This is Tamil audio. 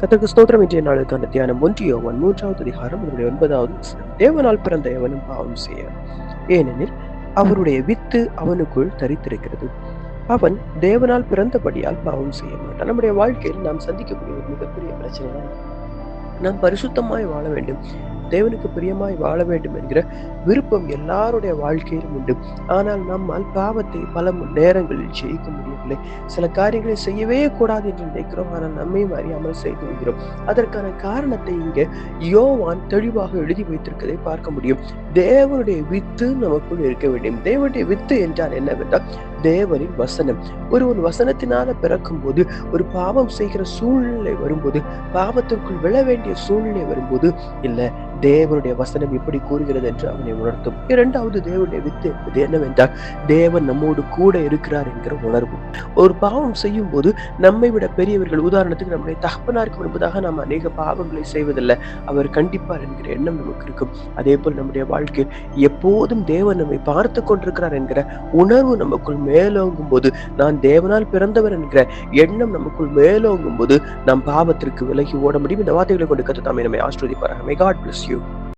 கர்த்தருக்கு ஸ்தோத்திரம். இன்றைய நாளுக்கான தியானம் ஒன்று ஒன் மூன்றாவது அதிகாரம் அதனுடைய ஒன்பதாவது தேவனால் பிறந்த எவனும் பாவம் செய்ய ஏனெனில் அவருடைய வித்து அவனுக்குள் தரித்திருக்கிறது. அவன் தேவனால் பிறந்தபடியால் பாவம் செய்ய மாட்டான். நம்முடைய வாழ்க்கையில் நாம் சந்திக்கக்கூடிய ஒரு மிகப்பெரிய பிரச்சனை தான் நாம் பரிசுத்தமாய் வாழ வேண்டும். தேவனுக்கு பிரியமாய் வாழ வேண்டும் என்கிற விருப்பம் எல்லாருடைய வாழ்க்கையிலும் உண்டு. ஆனால் நம்மால் பாவத்தை பல நேரங்களில் ஜெயிக்க முடியவில்லை. சில காரியங்களை செய்யவே கூடாது என்று நினைக்கிறோம். ஆனால் நம்மையும் அறியாமல் செய்து விடுகிறோம் அதற்கான காரணத்தை இங்கே யோவான் தெளிவாக எழுதி வைத்திருக்கதை பார்க்க முடியும். தேவனுடைய வித்து நமக்குள் இருக்க வேண்டும். தேவனுடைய வித்து என்றால் என்னவென்றால் தேவனின் வசனம். ஒருவன் வசனத்தினால பிறக்கும் போது ஒரு பாவம் செய்கிற சூழ்நிலை வரும்போது பாவத்திற்குள் விழ வேண்டிய சூழ்நிலை வரும்போது இல்ல தேவனுடைய வசனம் இப்படி கூறுகிறது என்று அவனை உணர்த்தும். இரண்டாவது தேவனுடைய வித்து என்பது என்னவென்றால் தேவன் நம்மோடு கூட இருக்கிறார் என்கிற உணர்வு. ஒரு பாவம் செய்யும் போது நம்மை விட பெரியவர்கள் உதாரணத்துக்கு நம்முடைய தகப்பனாருக்கு முன்பதாக நாம் அநேக பாவங்களை செய்வதில்லை. அவர் கண்டிப்பார் என்கிற எண்ணம் நமக்கு இருக்கும். அதே போல் நம்முடைய வாழ்க்கையில் எப்போதும் தேவன் நம்மை பார்த்து கொண்டிருக்கிறார் என்கிற உணர்வு நமக்குள் மேலோங்கும் போது நான் தேவனால் பிறந்தவர் என்கிற எண்ணம் நமக்குள் மேலோங்கும் போது நாம் பாவத்திற்கு விலகி ஓட முடியும். இந்த வார்த்தைகளை கொண்டு கத்து தாமே நம்மை ஆஸ்ரோதிப்பாராக மே காட் பிளஸ் you.